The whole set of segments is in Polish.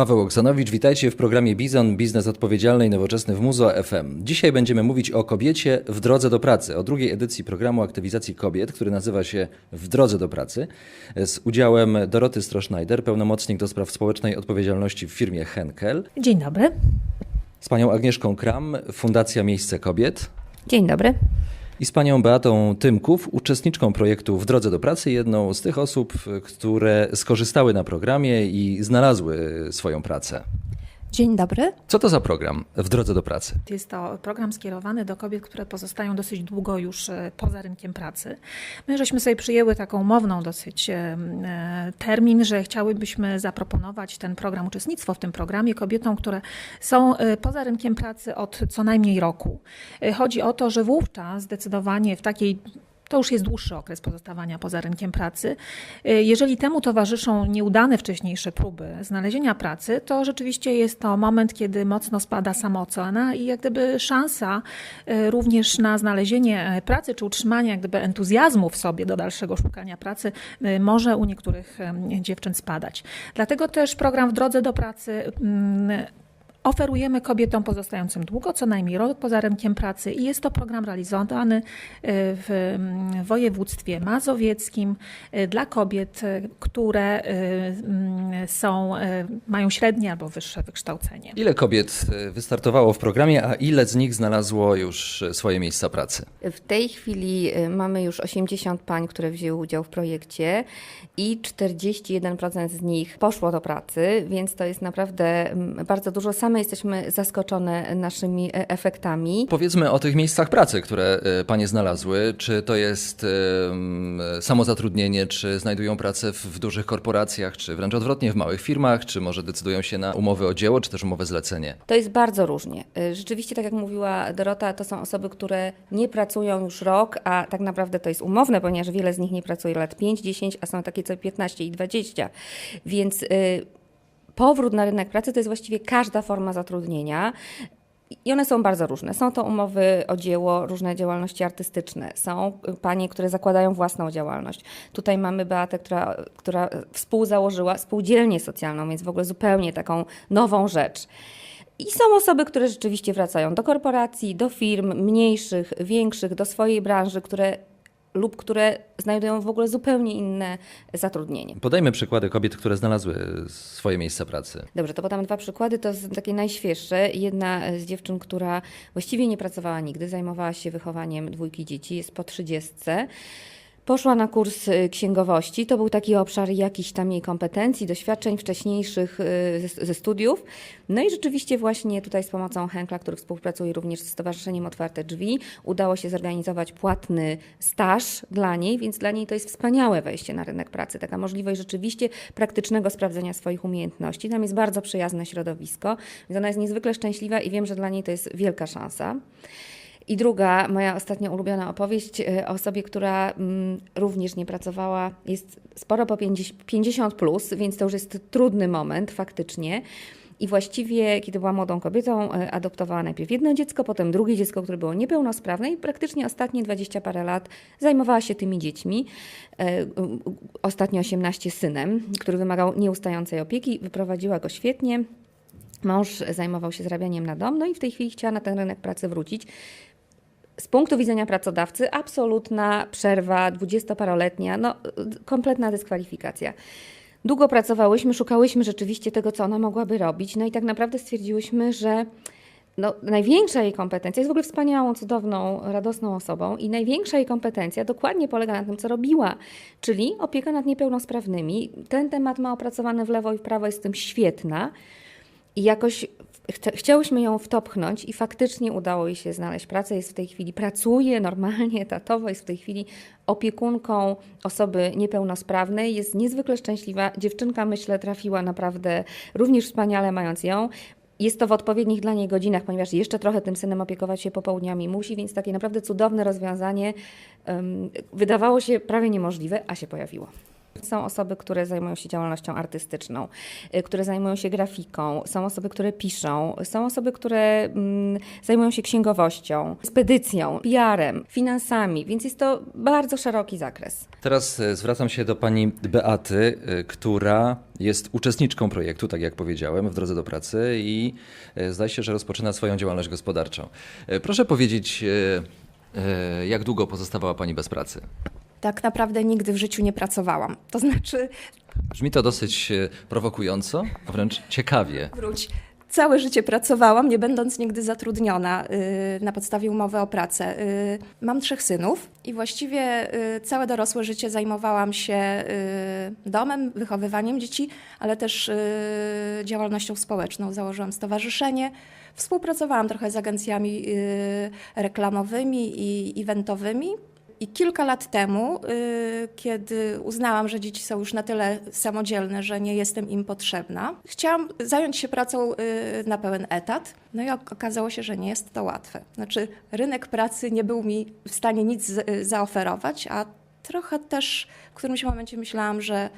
Paweł Oksanowicz, witajcie w programie Bizon, biznes odpowiedzialny i nowoczesny w Muzo FM. Dzisiaj będziemy mówić o kobiecie w drodze do pracy, o drugiej edycji programu aktywizacji kobiet, który nazywa się W drodze do pracy, z udziałem Doroty Stroschneider, pełnomocnik do spraw społecznej odpowiedzialności w firmie Henkel, Dzień dobry. z panią Agnieszką Kram, Fundacja Miejsce Kobiet Dzień dobry. I z panią Beatą Tymków, uczestniczką projektu W drodze do pracy, jedną z tych osób, które skorzystały na programie i znalazły swoją pracę. Dzień dobry. Co to za program W drodze do pracy? Jest to program skierowany do kobiet, które pozostają dosyć długo już e, poza rynkiem pracy. My żeśmy sobie przyjęły taką umowną dosyć e, e, termin, że chciałybyśmy zaproponować ten program, uczestnictwo w tym programie kobietom, które są poza rynkiem pracy od co najmniej roku. Chodzi o to, że wówczas zdecydowanie w takiej to już jest dłuższy okres pozostawania poza rynkiem pracy. Y, Jeżeli temu towarzyszą nieudane wcześniejsze próby znalezienia pracy, to rzeczywiście jest to moment, kiedy mocno spada samoocena i jak gdyby szansa y, również na znalezienie e, pracy czy utrzymanie jak gdyby entuzjazmu w sobie do dalszego szukania pracy y, może u niektórych dziewczyn spadać. Dlatego też program w drodze do pracy mm, Oferujemy kobietom pozostającym długo, co najmniej rok poza rynkiem pracy i jest to program realizowany y, w mm, województwie mazowieckim y, dla kobiet, y, które mm, są, mają średnie albo wyższe wykształcenie. Ile kobiet wystartowało w programie, a ile z nich znalazło już swoje miejsca pracy? W tej chwili mamy już 80 pań, które wzięły udział w projekcie i 41% z nich poszło do pracy, więc to jest naprawdę mm, bardzo dużo. Same jesteśmy zaskoczone naszymi e, efektami. Powiedzmy o tych miejscach pracy, które e, panie znalazły. Czy to jest samozatrudnienie, czy znajdują pracę w, w dużych korporacjach, czy wręcz odwrotnie w małych firmach, czy może decydują się na umowy o dzieło, czy też umowę zlecenie? To jest bardzo różnie. Y, Rzeczywiście, tak jak mówiła Dorota, to są osoby, które nie pracują już rok, a tak naprawdę to jest umowne, ponieważ wiele z nich nie pracuje lat 5, 10, a są takie co 15 i 20. Więc y, powrót na rynek pracy to jest właściwie każda forma zatrudnienia. I one są bardzo różne. Są to umowy o dzieło, różne działalności artystyczne. Są y, panie, które zakładają własną działalność. Tutaj mamy Beatę, która, która współzałożyła spółdzielnię socjalną, więc w ogóle zupełnie taką nową rzecz. I są osoby, które rzeczywiście wracają do korporacji, do firm mniejszych, większych, do swojej branży, które lub które znajdują w ogóle zupełnie inne zatrudnienie. Podajmy przykłady kobiet, które znalazły swoje miejsca pracy. Dobrze, to podam dwa przykłady. To są takie najświeższe. Jedna z dziewczyn, która właściwie nie pracowała nigdy, zajmowała się wychowaniem dwójki dzieci, jest po trzydziestce. Poszła na kurs y, księgowości. To był taki obszar jakichś tam jej kompetencji, doświadczeń wcześniejszych y, ze, studiów. No i rzeczywiście właśnie tutaj z pomocą Henkla, który współpracuje również z Stowarzyszeniem Otwarte Drzwi, udało się zorganizować płatny staż dla niej, więc dla niej to jest wspaniałe wejście na rynek pracy. Taka możliwość rzeczywiście praktycznego sprawdzenia swoich umiejętności. Tam jest bardzo przyjazne środowisko, więc ona jest niezwykle szczęśliwa i wiem, że dla niej to jest wielka szansa. I druga, moja ostatnio ulubiona opowieść e, o osobie, która mm, również nie pracowała, jest sporo po 50, 50 plus, więc to już jest trudny moment faktycznie. I właściwie, kiedy była młodą kobietą, e, adoptowała najpierw jedno dziecko, potem drugie dziecko, które było niepełnosprawne i praktycznie ostatnie 20 parę lat zajmowała się tymi dziećmi. U- Ostatnio 18 synem, który wymagał nieustającej opieki. Wyprowadziła go świetnie. Mąż zajmował się zarabianiem na dom, no i w tej chwili chciała na ten rynek pracy wrócić. Z punktu widzenia pracodawcy, absolutna przerwa, dwudziestoparoletnia, no kompletna dyskwalifikacja. Długo pracowałyśmy, szukałyśmy rzeczywiście tego, co ona mogłaby robić, no i tak naprawdę stwierdziłyśmy, że no, największa jej kompetencja jest w ogóle wspaniałą, cudowną, radosną osobą i największa jej kompetencja dokładnie polega na tym, co robiła, czyli opieka nad niepełnosprawnymi. Ten temat ma opracowany w lewo i w prawo, jest w tym świetna. I jakoś chciałyśmy ją wtopchnąć i faktycznie udało jej się znaleźć pracę. Jest w tej chwili, pracuje normalnie, etatowo, jest w tej chwili opiekunką osoby niepełnosprawnej. Jest niezwykle szczęśliwa. Dziewczynka, myślę, trafiła naprawdę również wspaniale, mając ją. Jest to w odpowiednich dla niej godzinach, ponieważ jeszcze trochę tym synem opiekować się popołudniami musi, więc takie naprawdę cudowne rozwiązanie em, wydawało się prawie niemożliwe, a się pojawiło. Są osoby, które zajmują się działalnością artystyczną, y, które zajmują się grafiką, są osoby, które piszą, są osoby, które mm, zajmują się księgowością, spedycją, PR-em, finansami, więc jest to bardzo szeroki zakres. Teraz e, zwracam się do pani Beaty, e, która jest uczestniczką projektu, tak jak powiedziałem, w drodze do pracy i e, zdaje się, że rozpoczyna swoją działalność gospodarczą. Proszę powiedzieć, jak długo pozostawała pani bez pracy? Tak naprawdę nigdy w życiu nie pracowałam. To znaczy, Brzmi to dosyć e, prowokująco, a wręcz ciekawie. wróć, całe życie pracowałam, nie będąc nigdy zatrudniona y, na podstawie umowy o pracę. Y, mam trzech synów i właściwie y, całe dorosłe życie zajmowałam się domem, wychowywaniem dzieci, ale też działalnością społeczną. Założyłam stowarzyszenie. Współpracowałam trochę z agencjami reklamowymi i eventowymi. I kilka lat temu, y, kiedy uznałam, że dzieci są już na tyle samodzielne, że nie jestem im potrzebna, chciałam zająć się pracą y, na pełen etat. No i ok- okazało się, że nie jest to łatwe. Znaczy, rynek pracy nie był mi w stanie nic y, zaoferować, a trochę też w którymś momencie myślałam, że,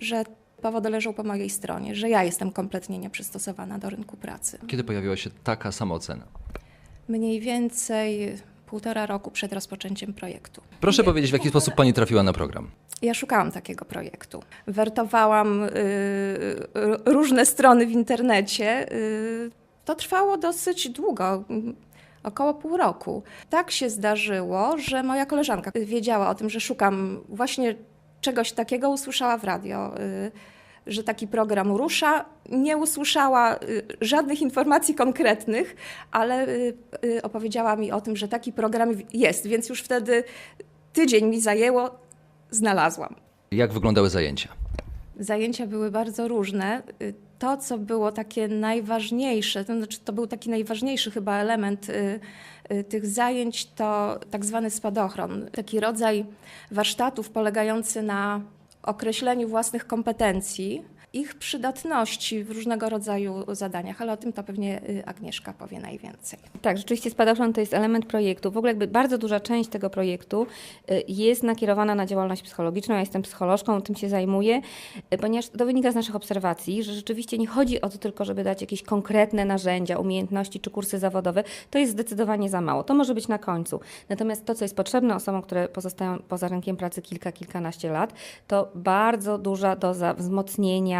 że powody leżą po mojej stronie, że ja jestem kompletnie nieprzystosowana do rynku pracy. Kiedy pojawiła się taka samoocena? Mniej więcej półtora roku przed rozpoczęciem projektu. Proszę powiedzieć, w jaki sposób pani trafiła na program? Ja szukałam takiego projektu. Wertowałam y, różne strony w internecie. Y, to trwało dosyć długo. Około pół roku. Tak się zdarzyło, że moja koleżanka wiedziała o tym, że szukam właśnie czegoś takiego, usłyszała w radio, y, że taki program rusza. Nie usłyszała y, żadnych informacji konkretnych, ale y, y, opowiedziała mi o tym, że taki program jest, więc już wtedy tydzień mi zajęło, znalazłam. Jak wyglądały zajęcia? Zajęcia były bardzo różne. To, co było takie najważniejsze, to znaczy to był taki najważniejszy chyba element tych zajęć, to tak zwany spadochron. Taki rodzaj warsztatów polegający na określeniu własnych kompetencji, ich przydatności w różnego rodzaju zadaniach, ale o tym to pewnie y, Agnieszka powie najwięcej. Tak, rzeczywiście spadochron to jest element projektu. W ogóle jakby bardzo duża część tego projektu y, jest nakierowana na działalność psychologiczną. Ja jestem psycholożką, tym się zajmuję, y, ponieważ to wynika z naszych obserwacji, że rzeczywiście nie chodzi o to tylko, żeby dać jakieś konkretne narzędzia, umiejętności czy kursy zawodowe. To jest zdecydowanie za mało. To może być na końcu. Natomiast to, co jest potrzebne osobom, które pozostają poza rynkiem pracy kilka, kilkanaście lat, to bardzo duża doza wzmocnienia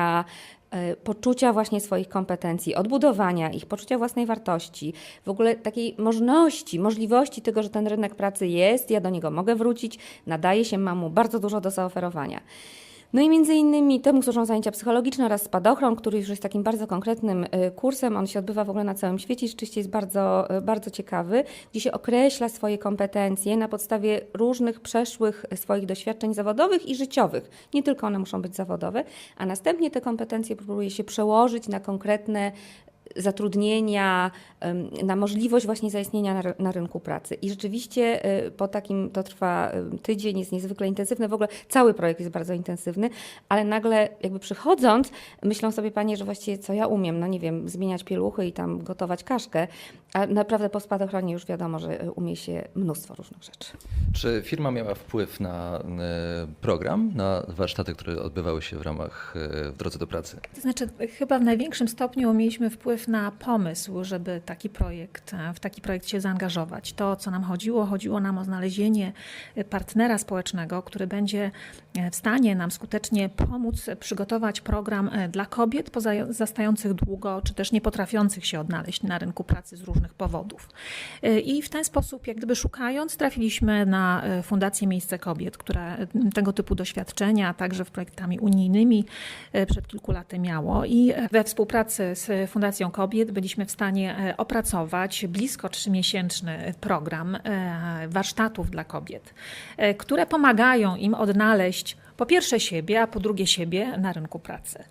e, poczucia właśnie swoich kompetencji, odbudowania ich, poczucia własnej wartości, w ogóle takiej możliwości, możliwości tego, że ten rynek pracy jest, ja do niego mogę wrócić, nadaje się, mam mu bardzo dużo do zaoferowania. No i między innymi temu służą zajęcia psychologiczne oraz spadochron, który już jest takim bardzo konkretnym y, kursem. On się odbywa w ogóle na całym świecie i rzeczywiście jest bardzo, y, bardzo ciekawy, gdzie się określa swoje kompetencje na podstawie różnych przeszłych swoich doświadczeń zawodowych i życiowych. Nie tylko one muszą być zawodowe, a następnie te kompetencje próbuje się przełożyć na konkretne zatrudnienia, na możliwość właśnie zaistnienia na, na rynku pracy. I rzeczywiście y, po takim, to trwa y, tydzień, jest niezwykle intensywny, w ogóle cały projekt jest bardzo intensywny, ale nagle jakby przychodząc, myślą sobie panie, że właściwie co ja umiem, no nie wiem, zmieniać pieluchy i tam gotować kaszkę, a naprawdę po spadochronie już wiadomo, że y, umie się mnóstwo różnych rzeczy. Czy firma miała wpływ na e, program, na warsztaty, które odbywały się w ramach w drodze do pracy? To znaczy, chyba w największym stopniu mieliśmy wpływ na pomysł, żeby taki projekt, w taki projekt się zaangażować. To, co nam chodziło, chodziło nam o znalezienie partnera społecznego, który będzie w stanie nam skutecznie pomóc przygotować program e, dla kobiet pozostających długo, czy też nie potrafiących się odnaleźć na rynku pracy z różnych powodów. E, I w ten sposób, jak gdyby szukając, trafiliśmy na e, Fundację Miejsce Kobiet, która e, tego typu doświadczenia, także w projektami unijnymi e, przed kilku laty miało. I e, we współpracy z Fundacją Kobiet byliśmy w stanie e, opracować blisko trzymiesięczny program e, warsztatów dla kobiet, e, które pomagają im odnaleźć po pierwsze siebie, a po drugie siebie na rynku pracy.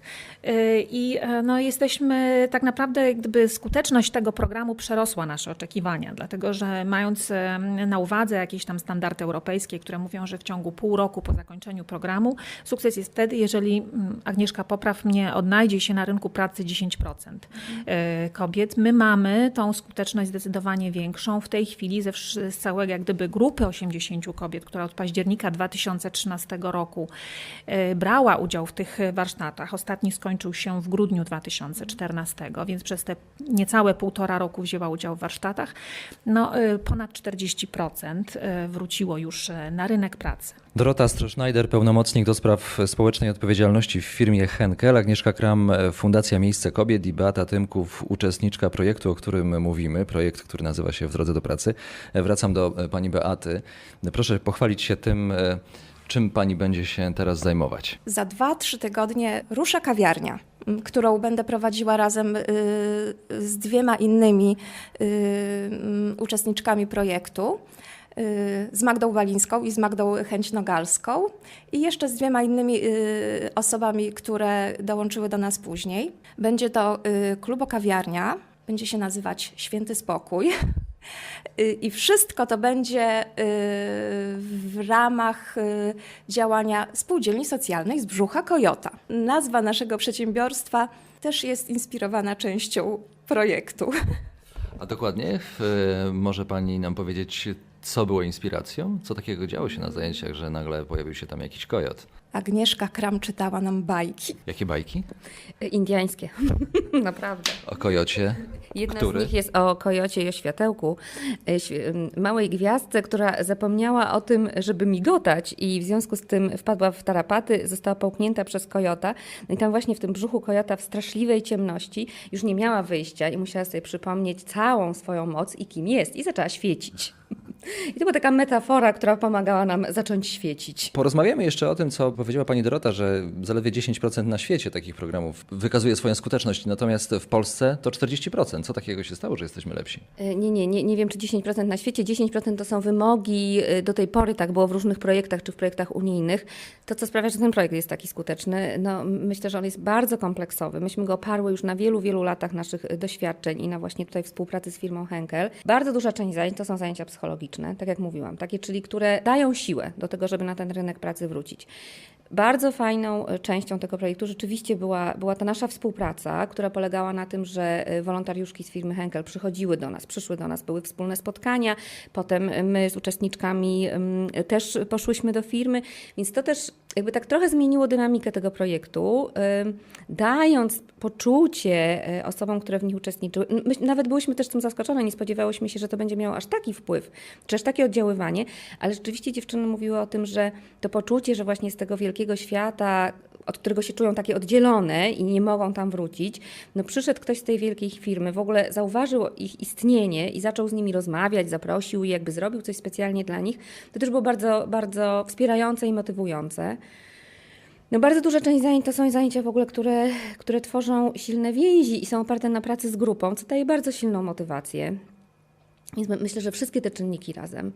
Y, I e, no, jesteśmy tak naprawdę, jak gdyby skuteczność tego programu przerosła nasze oczekiwania, dlatego że mając e, na uwadze jakieś tam standardy europejskie, które mówią, że w ciągu pół roku po zakończeniu programu sukces jest wtedy, jeżeli mm, Agnieszka popraw mnie, odnajdzie się na rynku pracy 10% e, kobiet. My mamy tą skuteczność zdecydowanie większą. W tej chwili ze, z całego jak gdyby grupy 80 kobiet, która od października 2013 roku brała udział w tych warsztatach. Ostatni skończył się w grudniu 2014, więc przez te niecałe półtora roku wzięła udział w warsztatach. No, e, ponad 40% e, wróciło już e, na rynek pracy. Dorota Stroschneider, pełnomocnik do spraw społecznej odpowiedzialności w firmie Henkel, Agnieszka Kram, Fundacja Miejsce Kobiet i Beata Tymków, uczestniczka projektu, o którym mówimy, projekt, który nazywa się W drodze do pracy. Wracam do e, pani Beaty. Proszę pochwalić się tym, e, czym pani będzie się teraz zajmować. Za dwa, trzy tygodnie rusza kawiarnia, którą będę prowadziła razem y, z dwiema innymi y, uczestniczkami projektu. y, Z Magdą Walińską i z Magdą Chęć-Nogalską i jeszcze z dwiema innymi osobami, które dołączyły do nas później. Będzie to y, klubo-kawiarnia, będzie się nazywać Święty Spokój. Y, I wszystko to będzie y, w ramach y, działania spółdzielni socjalnej z brzucha Kojota. Nazwa naszego przedsiębiorstwa też jest inspirowana częścią projektu. A dokładnie, może pani nam powiedzieć, co było inspiracją? Co takiego działo się na zajęciach, że nagle pojawił się tam jakiś kojot? Agnieszka Kram czytała nam bajki. Jakie bajki? Indiańskie, naprawdę. O kojocie? Jedna Który? z nich jest o kojocie i o światełku, e, małej gwiazdce, która zapomniała o tym, żeby migotać i w związku z tym wpadła w tarapaty, została połknięta przez kojota. No i tam właśnie w tym brzuchu kojota w straszliwej ciemności już nie miała wyjścia i musiała sobie przypomnieć całą swoją moc i kim jest i zaczęła świecić. I to była taka metafora, która pomagała nam zacząć świecić. Porozmawiamy jeszcze o tym, co powiedziała pani Dorota, że zaledwie 10% na świecie takich programów wykazuje swoją skuteczność, natomiast w Polsce to 40%. Co takiego się stało, że jesteśmy lepsi? E, Nie, nie, nie, nie wiem, czy 10% na świecie. 10% to są wymogi, e, do tej pory tak było w różnych projektach czy w projektach unijnych. To, co sprawia, że ten projekt jest taki skuteczny, no myślę, że on jest bardzo kompleksowy. Myśmy go oparły już na wielu, wielu latach naszych e, doświadczeń i na właśnie tutaj współpracy z firmą Henkel. Bardzo duża część zajęć to są zajęcia psychologiczne, tak jak mówiłam, takie, czyli które dają siłę do tego, żeby na ten rynek pracy wrócić. Bardzo fajną e, częścią tego projektu rzeczywiście była, była ta nasza współpraca, która polegała na tym, że e, wolontariuszki z firmy Henkel przychodziły do nas, przyszły do nas, były wspólne spotkania, potem my z uczestniczkami mm, też poszłyśmy do firmy, więc to też jakby tak trochę zmieniło dynamikę tego projektu, dając poczucie e, osobom, które w nich uczestniczyły. My nawet byłyśmy też tym zaskoczone, nie spodziewałyśmy się, że to będzie miało aż taki wpływ, czy aż takie oddziaływanie, ale rzeczywiście dziewczyny mówiły o tym, że to poczucie, że właśnie z tego wielkiego świata, od którego się czują takie oddzielone i nie mogą tam wrócić, no przyszedł ktoś z tej wielkiej firmy, w ogóle zauważył ich istnienie i zaczął z nimi rozmawiać, zaprosił i jakby zrobił coś specjalnie dla nich. To też było bardzo, bardzo wspierające i motywujące. No bardzo duża część zajęć to są zajęcia w ogóle, które, które tworzą silne więzi i są oparte na pracy z grupą, co daje bardzo silną motywację. Więc my- myślę, że wszystkie te czynniki razem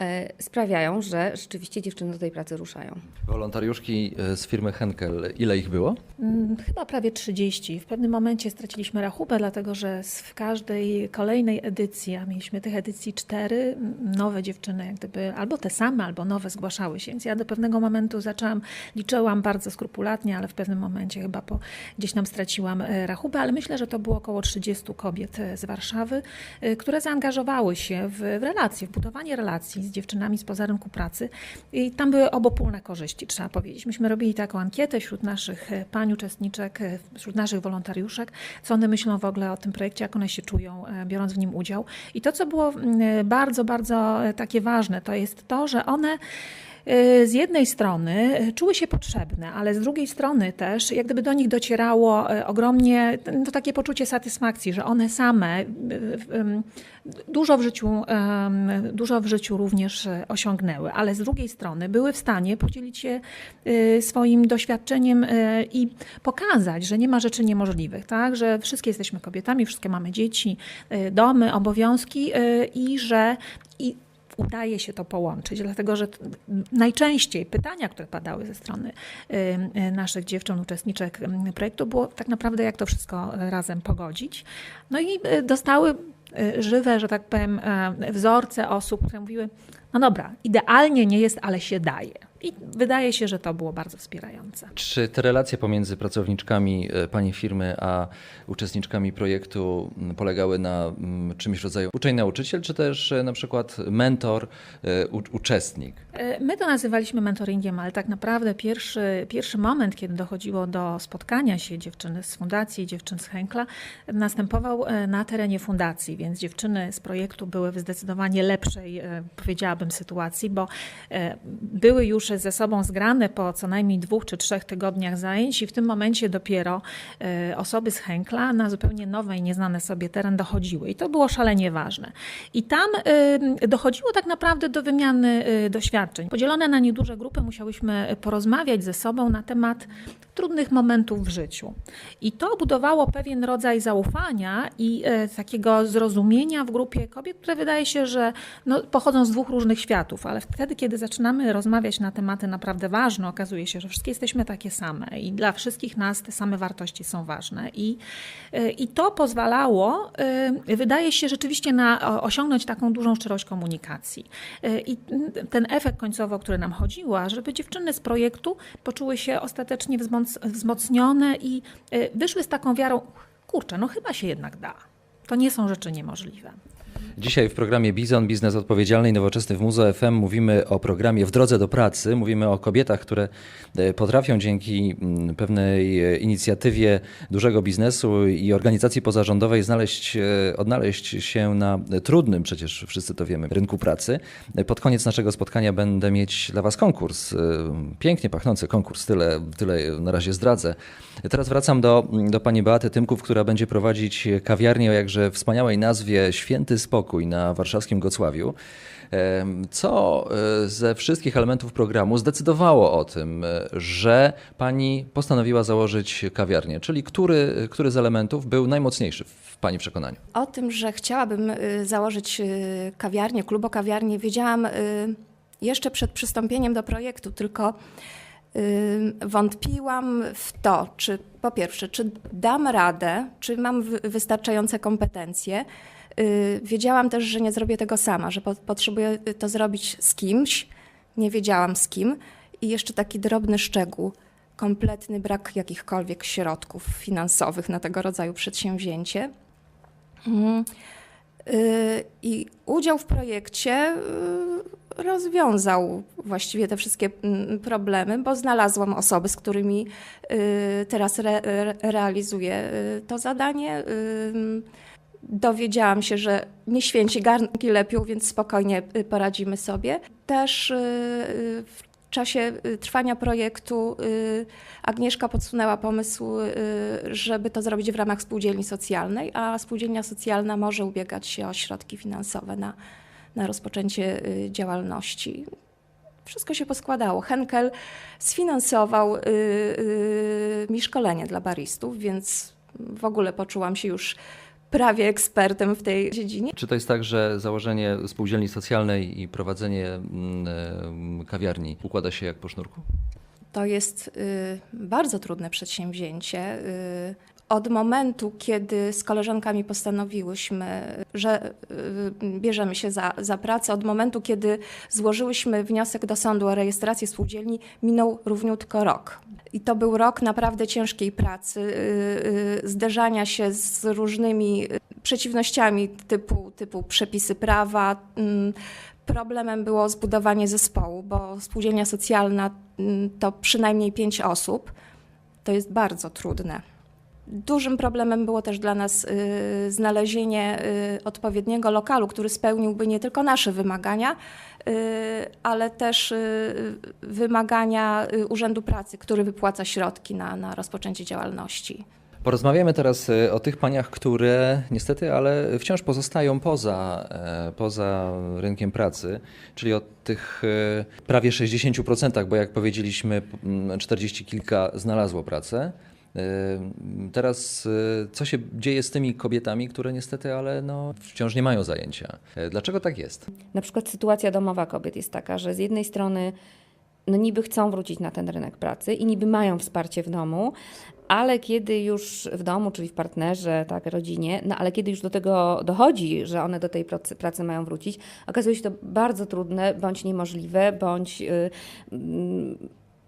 e, sprawiają, że rzeczywiście dziewczyny do tej pracy ruszają. Wolontariuszki e, z firmy Henkel, ile ich było? Mm, Chyba prawie 30. W pewnym momencie straciliśmy rachubę, dlatego że w każdej kolejnej edycji, a mieliśmy tych edycji cztery, nowe dziewczyny jak gdyby albo te same, albo nowe zgłaszały się. Więc ja do pewnego momentu zaczęłam, liczyłam bardzo skrupulatnie, ale w pewnym momencie chyba po, gdzieś tam straciłam e, rachubę, ale myślę, że to było około 30 kobiet z Warszawy, które zaangażowały się w, relacje, w budowanie relacji z dziewczynami spoza rynku pracy. I tam były obopólne korzyści, trzeba powiedzieć. Myśmy robili taką ankietę wśród naszych e, pań uczestniczek, e, wśród naszych wolontariuszek, co one myślą w ogóle o tym projekcie, jak one się czują, e, biorąc w nim udział. I to, co było bardzo, bardzo takie ważne, to jest to, że one z jednej strony e, czuły się potrzebne, ale z drugiej strony też jak gdyby do nich docierało e, ogromnie to takie poczucie satysfakcji, że one same dużo w życiu, dużo w życiu również osiągnęły, ale z drugiej strony były w stanie podzielić się swoim doświadczeniem i pokazać, że nie ma rzeczy niemożliwych, tak? że wszystkie jesteśmy kobietami, wszystkie mamy dzieci, domy, obowiązki i że i udaje się to połączyć, dlatego że najczęściej pytania, które padały ze strony y, y, naszych dziewcząt, uczestniczek y, projektu, było tak naprawdę, jak to wszystko razem pogodzić. No i dostały żywe, że tak powiem, wzorce osób, które mówiły, no dobra, idealnie nie jest, ale się daje. I wydaje się, że to było bardzo wspierające. Czy te relacje pomiędzy pracowniczkami e, pani firmy a uczestniczkami projektu polegały na czymś rodzaju uczeń-nauczyciel, czy też e, na przykład mentor, e, My to nazywaliśmy mentoringiem, ale tak naprawdę pierwszy, pierwszy moment, kiedy dochodziło do spotkania się dziewczyny z fundacji, dziewczyn z Henkla, następował e, na terenie fundacji, więc dziewczyny z projektu były w zdecydowanie lepszej, e, powiedziałabym, sytuacji, bo były już ze sobą zgrane po co najmniej dwóch czy trzech tygodniach zajęć i w tym momencie dopiero osoby z Henkla na zupełnie nowy i nieznany sobie teren dochodziły. I to było szalenie ważne. I tam dochodziło tak naprawdę do wymiany e, doświadczeń. Podzielone na nieduże grupy musiałyśmy porozmawiać ze sobą na temat trudnych momentów w życiu. I to budowało pewien rodzaj zaufania i e, takiego zrozumienia w grupie kobiet, które wydaje się, że no, pochodzą z dwóch różnych światów, ale wtedy, kiedy zaczynamy rozmawiać na tematy naprawdę ważne, okazuje się, że wszystkie jesteśmy takie same i dla wszystkich nas te same wartości są ważne. I, e, i to pozwalało, e, wydaje się, rzeczywiście na osiągnąć taką dużą szczerość komunikacji. I ten efekt końcowo, o który nam chodziło, a żeby dziewczyny z projektu poczuły się ostatecznie wzmoc- wzmocnione i e, wyszły z taką wiarą, kurczę, no chyba się jednak da. To nie są rzeczy niemożliwe. Dzisiaj w programie Bizon, biznes odpowiedzialny i nowoczesny w Muzo FM mówimy o programie W drodze do pracy. Mówimy o kobietach, które e, potrafią dzięki mm, pewnej e, inicjatywie dużego biznesu i organizacji pozarządowej znaleźć, e, odnaleźć się na trudnym, przecież wszyscy to wiemy, rynku pracy. Pod koniec naszego spotkania będę mieć dla Was konkurs. Pięknie pachnący konkurs, tyle, tyle na razie zdradzę. Teraz wracam do, do pani Beaty Tymków, która będzie prowadzić kawiarnię o jakże wspaniałej nazwie Święty Spokój na warszawskim Gocławiu. Co e, ze wszystkich elementów programu zdecydowało o tym, e, że pani postanowiła założyć kawiarnię? Czyli który, który z elementów był najmocniejszy w pani przekonaniu? O tym, że chciałabym założyć kawiarnię, klubokawiarnię, wiedziałam y, jeszcze przed przystąpieniem do projektu, tylko wątpiłam w to, czy po pierwsze, czy dam radę, czy mam wy- wystarczające kompetencje. Y, Wiedziałam też, że nie zrobię tego sama, że po- potrzebuję to zrobić z kimś. Nie wiedziałam z kim. I jeszcze taki drobny szczegół. Kompletny brak jakichkolwiek środków finansowych na tego rodzaju przedsięwzięcie. Mhm. Y, I udział w projekcie y, rozwiązał właściwie te wszystkie mm, problemy, bo znalazłam osoby, z którymi teraz re, re, realizuję to zadanie. Dowiedziałam się, że nie święci garnki lepią, więc spokojnie y, poradzimy sobie. Też y, y, w czasie trwania projektu Agnieszka podsunęła pomysł, żeby to zrobić w ramach spółdzielni socjalnej, a spółdzielnia socjalna może ubiegać się o środki finansowe na, na rozpoczęcie działalności. Wszystko się poskładało. Henkel sfinansował mi szkolenie dla baristów, więc w ogóle poczułam się już prawie ekspertem w tej dziedzinie. Czy to jest tak, że założenie spółdzielni socjalnej i prowadzenie mm, kawiarni układa się jak po sznurku? To jest y, bardzo trudne przedsięwzięcie. Y, od momentu, kiedy z koleżankami postanowiłyśmy, że y, bierzemy się za, za pracę, od momentu, kiedy złożyłyśmy wniosek do sądu o rejestrację spółdzielni, minął równiutko rok. I to był rok naprawdę ciężkiej pracy, y, y, zderzania się z różnymi przeciwnościami typu, typu przepisy prawa. mm, Problemem było zbudowanie zespołu, bo spółdzielnia socjalna mm, to przynajmniej pięć osób. To jest bardzo trudne. Dużym problemem było też dla nas y, znalezienie y, odpowiedniego lokalu, który spełniłby nie tylko nasze wymagania, y, ale też wymagania Urzędu Pracy, który wypłaca środki na, na rozpoczęcie działalności. Porozmawiamy teraz o tych paniach, które niestety, ale wciąż pozostają poza, e, poza rynkiem pracy, czyli o tych prawie 60%, bo jak powiedzieliśmy, m, 40 kilka znalazło pracę. Teraz e, co się dzieje z tymi kobietami, które niestety, ale no, wciąż nie mają zajęcia? E, Dlaczego tak jest? Na przykład sytuacja domowa kobiet jest taka, że z jednej strony no niby chcą wrócić na ten rynek pracy i niby mają wsparcie w domu, ale kiedy już w domu, czyli w partnerze, tak, rodzinie, no ale kiedy już do tego dochodzi, że one do tej pracy, pracy mają wrócić, okazuje się to bardzo trudne, bądź niemożliwe, bądź y, mm,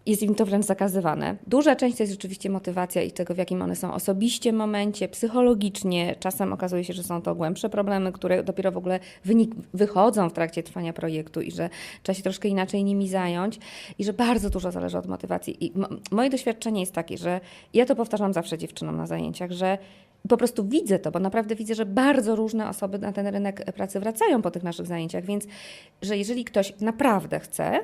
jest im to wręcz zakazywane. Duża część to jest rzeczywiście motywacja i tego, w jakim one są osobiście momencie, psychologicznie. Czasem okazuje się, że są to głębsze problemy, które dopiero w ogóle wynik, wychodzą w trakcie trwania projektu i że trzeba się troszkę inaczej nimi zająć i że bardzo dużo zależy od motywacji. I mo- moje doświadczenie jest takie, że ja to powtarzam zawsze dziewczynom na zajęciach, że po prostu widzę to, bo naprawdę widzę, że bardzo różne osoby na ten rynek pracy wracają po tych naszych zajęciach, więc że jeżeli ktoś naprawdę chce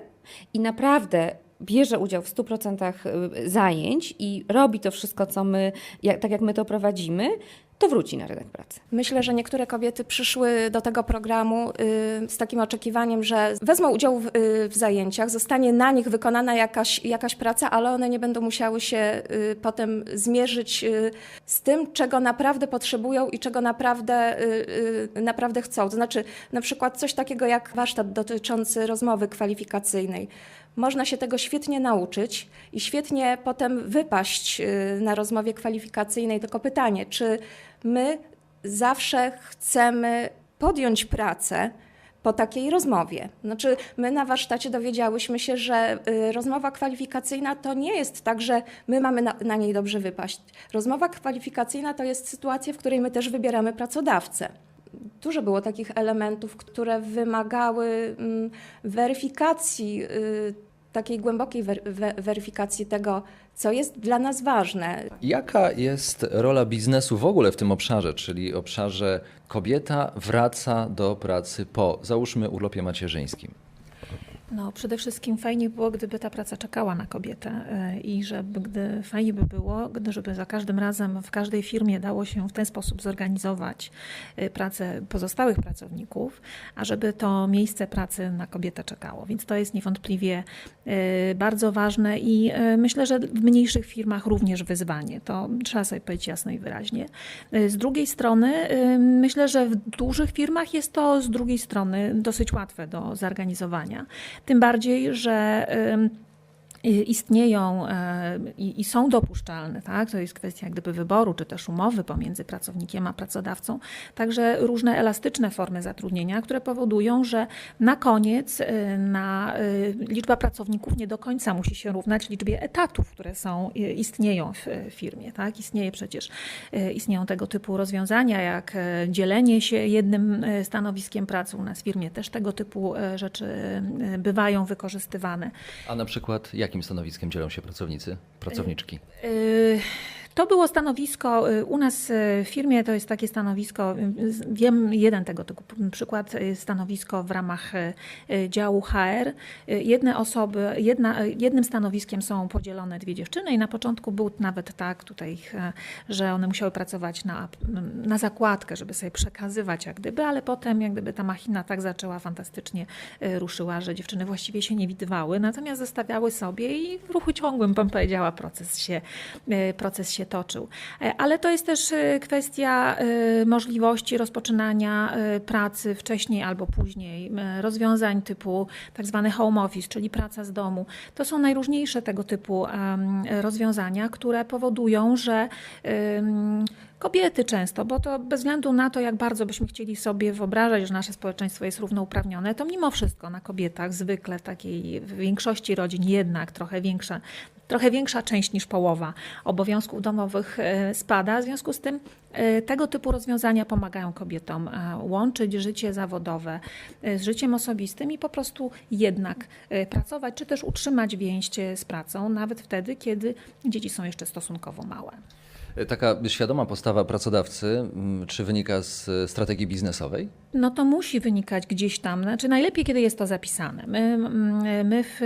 i naprawdę bierze udział w 100% zajęć i robi to wszystko, co my, jak, tak jak my to prowadzimy, to wróci na rynek pracy. Myślę, że niektóre kobiety przyszły do tego programu y, z takim oczekiwaniem, że wezmą udział w, y, w zajęciach, zostanie na nich wykonana jakaś, jakaś praca, ale one nie będą musiały się y, potem zmierzyć y, z tym, czego naprawdę potrzebują i czego naprawdę, y, y, naprawdę chcą. To znaczy, na przykład coś takiego jak warsztat dotyczący rozmowy kwalifikacyjnej. Można się tego świetnie nauczyć i świetnie potem wypaść y, na rozmowie kwalifikacyjnej. Tylko pytanie, czy my zawsze chcemy podjąć pracę po takiej rozmowie. Znaczy, my na warsztacie dowiedziałyśmy się, że y, rozmowa kwalifikacyjna to nie jest tak, że my mamy na, na niej dobrze wypaść. Rozmowa kwalifikacyjna to jest sytuacja, w której my też wybieramy pracodawcę. Dużo było takich elementów, które wymagały mm, weryfikacji, y, takiej głębokiej wer- we- weryfikacji tego, co jest dla nas ważne. Jaka jest rola biznesu w ogóle w tym obszarze, czyli obszarze kobieta wraca do pracy po, załóżmy, urlopie macierzyńskim? No, przede wszystkim fajnie było, gdyby ta praca czekała na kobietę e, i żeby, gdy fajnie by było, gdy, żeby za każdym razem w każdej firmie dało się w ten sposób zorganizować e, pracę pozostałych pracowników, a żeby to miejsce pracy na kobietę czekało. Więc to jest niewątpliwie e, bardzo ważne i myślę, że w mniejszych firmach również wyzwanie. To trzeba sobie powiedzieć jasno i wyraźnie. Z drugiej strony, myślę, że w dużych firmach jest to z drugiej strony dosyć łatwe do zorganizowania. Tym bardziej, że istnieją e, i, są dopuszczalne, tak? To jest kwestia jak gdyby wyboru, czy też umowy pomiędzy pracownikiem a pracodawcą. Także różne elastyczne formy zatrudnienia, które powodują, że na koniec e, na e, liczba pracowników nie do końca musi się równać liczbie etatów, które są, istnieją w firmie, tak? Istnieje przecież, istnieją tego typu rozwiązania, jak dzielenie się jednym stanowiskiem pracy. U nas w firmie też tego typu rzeczy bywają wykorzystywane. A na przykład jakim stanowiskiem dzielą się pracownicy, pracowniczki? Y, To było stanowisko y, u nas y, w firmie, to jest takie stanowisko, y, wiem jeden tego typu przykład, stanowisko w ramach działu HR. Jedne osoby, jedna, jednym stanowiskiem są podzielone dwie dziewczyny i na początku był nawet tak tutaj, że one musiały pracować na, na zakładkę, żeby sobie przekazywać jak gdyby, ale potem jak gdyby ta machina tak zaczęła fantastycznie ruszyła, że dziewczyny właściwie się nie widywały, natomiast zostawiały sobie i w ruchu ciągłym, bym powiedziała, proces się, proces się toczył. E, Ale to jest też y, kwestia y, możliwości rozpoczynania pracy wcześniej albo później, rozwiązań typu tak zwany home office, czyli praca z domu. To są najróżniejsze tego typu rozwiązania, które powodują, że Kobiety często, bo to bez względu na to, jak bardzo byśmy chcieli sobie wyobrażać, że nasze społeczeństwo jest równouprawnione, to mimo wszystko na kobietach zwykle takiej w większości rodzin jednak trochę większa, trochę większa część niż połowa obowiązków domowych e, spada. W związku z tym e, tego typu rozwiązania pomagają kobietom e, łączyć życie zawodowe z życiem osobistym i po prostu jednak pracować, czy też utrzymać więź z pracą, nawet wtedy, kiedy dzieci są jeszcze stosunkowo małe. Taka świadoma postawa pracodawcy, mm, czy wynika z strategii biznesowej? No to musi wynikać gdzieś tam, znaczy najlepiej, kiedy jest to zapisane. My, mm, my w,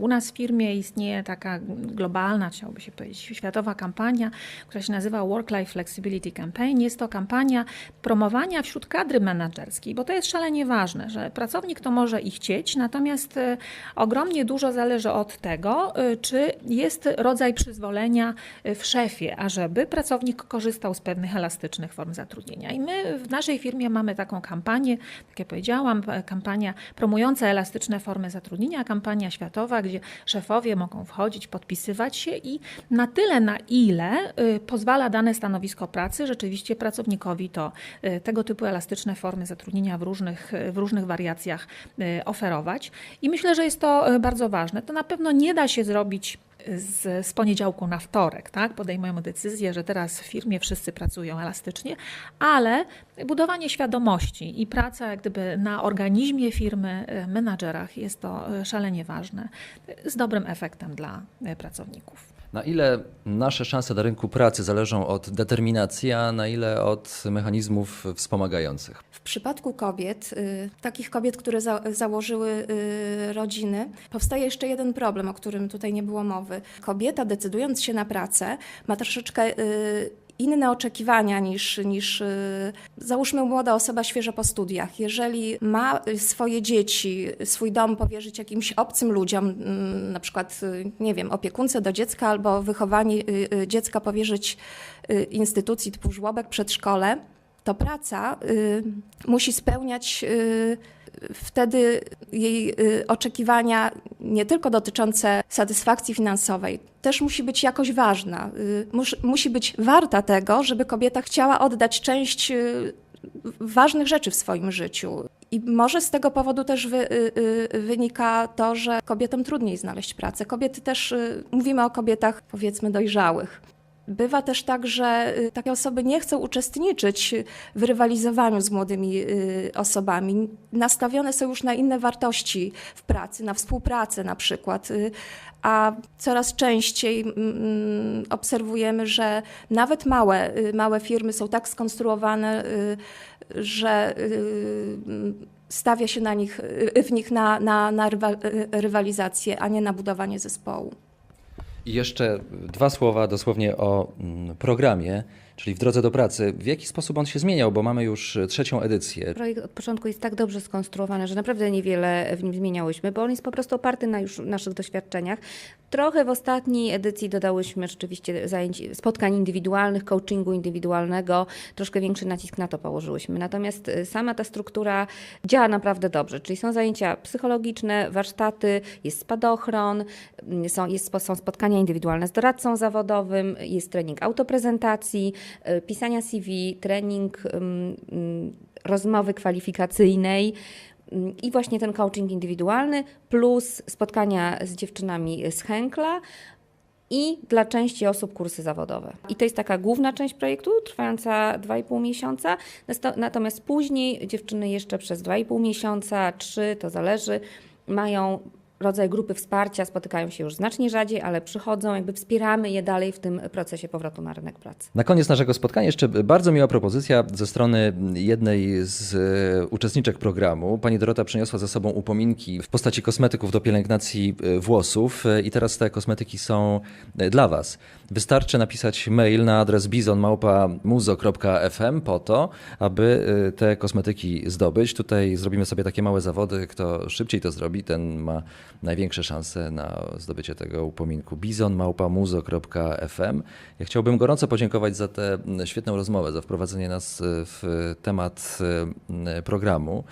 u nas w firmie istnieje taka globalna, chciałoby się powiedzieć, światowa kampania, która się nazywa Work-Life Flexibility Campaign. Jest to kampania promowania wśród kadry menedżerskiej, bo to jest szalenie ważne, że pracownik to może i chcieć, natomiast e, ogromnie dużo zależy od tego, czy jest rodzaj przyzwolenia w szefie, ażeby pracownik korzystał z pewnych elastycznych form zatrudnienia. I my w naszej firmie mamy taką kampanię, tak jak powiedziałam, e, kampania promująca elastyczne formy zatrudnienia, kampania światowa, gdzie szefowie mogą wchodzić, podpisywać się i na tyle, na ile y, pozwala dane stanowisko pracy rzeczywiście pracownikowi to y, tego typu elastyczne formy zatrudnienia w różnych, y, w różnych wariacjach oferować. I myślę, że jest to y, bardzo ważne. To na pewno nie da się zrobić z, z poniedziałku na wtorek, tak? Podejmujemy decyzję, że teraz w firmie wszyscy pracują elastycznie, ale budowanie świadomości i praca jak gdyby na organizmie firmy, y, menadżerach jest to y, szalenie ważne, y, z dobrym efektem dla pracowników. Na ile nasze szanse na rynku pracy zależą od determinacji, a na ile od mechanizmów wspomagających? W przypadku kobiet, y, takich kobiet, które za, założyły y, rodziny, powstaje jeszcze jeden problem, o którym tutaj nie było mowy. Kobieta, decydując się na pracę, ma troszeczkę y, inne oczekiwania niż, niż y, załóżmy młoda osoba świeżo po studiach. Jeżeli ma swoje dzieci, swój dom powierzyć jakimś obcym ludziom, mm, na przykład, y, nie wiem, opiekunce do dziecka albo wychowanie y, dziecka powierzyć instytucji typu żłobek, przedszkole, to praca musi spełniać wtedy jej y, oczekiwania nie tylko dotyczące satysfakcji finansowej, też musi być jakoś ważna. Y, mus, musi być warta tego, żeby kobieta chciała oddać część y, ważnych rzeczy w swoim życiu. I może z tego powodu też wy, wynika to, że kobietom trudniej znaleźć pracę. Kobiety też, mówimy o kobietach powiedzmy dojrzałych. Bywa też tak, że y, takie osoby nie chcą uczestniczyć w rywalizowaniu z młodymi y, osobami. Nastawione są już na inne wartości w pracy, na współpracę na przykład. y, A coraz częściej mm, obserwujemy, że nawet małe, małe firmy są tak skonstruowane, że y, stawia się na nich, w nich na, na, na rywa- rywalizację, a nie na budowanie zespołu. I jeszcze dwa słowa dosłownie o mm, programie, czyli w drodze do pracy. W jaki sposób on się zmieniał, bo mamy już trzecią edycję. Projekt od początku jest tak dobrze skonstruowany, że naprawdę niewiele w nim zmieniałyśmy, bo on jest po prostu oparty na już naszych doświadczeniach. Trochę w ostatniej edycji dodałyśmy rzeczywiście zajęć, spotkań indywidualnych, coachingu indywidualnego, troszkę większy nacisk na to położyłyśmy. Natomiast y, sama ta struktura działa naprawdę dobrze, czyli są zajęcia psychologiczne, warsztaty, jest spadochron, y, są, jest, są spotkania indywidualne z doradcą zawodowym, jest trening autoprezentacji, pisania CV, trening rozmowy kwalifikacyjnej i właśnie ten coaching indywidualny, plus spotkania z dziewczynami z Henkla i dla części osób kursy zawodowe. I to jest taka główna część projektu, trwająca 2,5 miesiąca. Natomiast później dziewczyny jeszcze przez 2,5 miesiąca, 3, to zależy, mają rodzaj grupy wsparcia, spotykają się już znacznie rzadziej, ale przychodzą, jakby wspieramy je dalej w tym procesie powrotu na rynek pracy. Na koniec naszego spotkania jeszcze bardzo miła propozycja ze strony jednej z e, uczestniczek programu. Pani Dorota przyniosła ze sobą upominki w postaci kosmetyków do pielęgnacji e, włosów e, i teraz te kosmetyki są dla Was. Wystarczy napisać mail na adres bizonmałpamuzo.fm po to, aby te kosmetyki zdobyć. Tutaj zrobimy sobie takie małe zawody. Kto szybciej to zrobi, ten ma największe szanse na zdobycie tego upominku. bizonmałpamuzo.fm. Ja chciałbym gorąco podziękować za tę świetną rozmowę, za wprowadzenie nas w temat e, programu.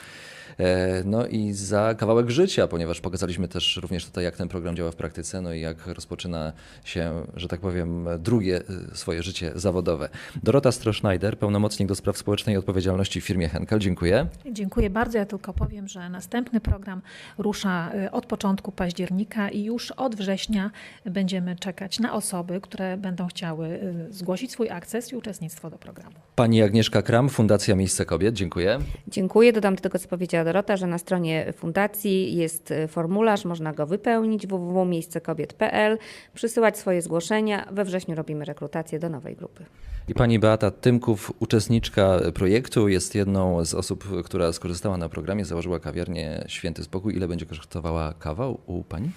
E, No i za kawałek życia, ponieważ pokazaliśmy też również tutaj, jak ten program działa w praktyce, no i jak rozpoczyna się, że tak powiem, drugie e, swoje życie zawodowe. Dorota Stroschneider, pełnomocnik do spraw społecznej odpowiedzialności w firmie Henkel. Dziękuję. Dziękuję bardzo. Ja tylko powiem, że następny program rusza y, od początku października i już od września będziemy czekać na osoby, które będą chciały zgłosić swój akces i uczestnictwo do programu. Pani Agnieszka Kram, Fundacja Miejsce Kobiet. Dziękuję. Dziękuję. Dodam do tego, co powiedziała Dorota, że na stronie fundacji jest y, formularz, można go wypełnić www.miejscekobiet.pl, przysyłać swoje zgłoszenia. We wrześniu robimy rekrutację do nowej grupy. I pani Beata Tymków, uczestniczka projektu, jest jedną z osób, która skorzystała na programie, założyła kawiarnię Święty Spokój. Ile będzie kosztowała kawa u pani?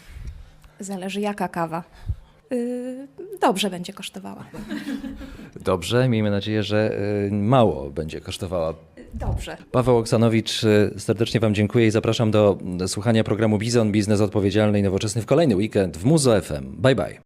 Zależy jaka kawa. Y, Dobrze będzie kosztowała. Dobrze, miejmy nadzieję, że y, mało będzie kosztowała. Dobrze. Paweł Oksanowicz, y, serdecznie Wam dziękuję i zapraszam do słuchania programu Bizon, biznes odpowiedzialny i nowoczesny w kolejny weekend w Muzo FM. Bye bye.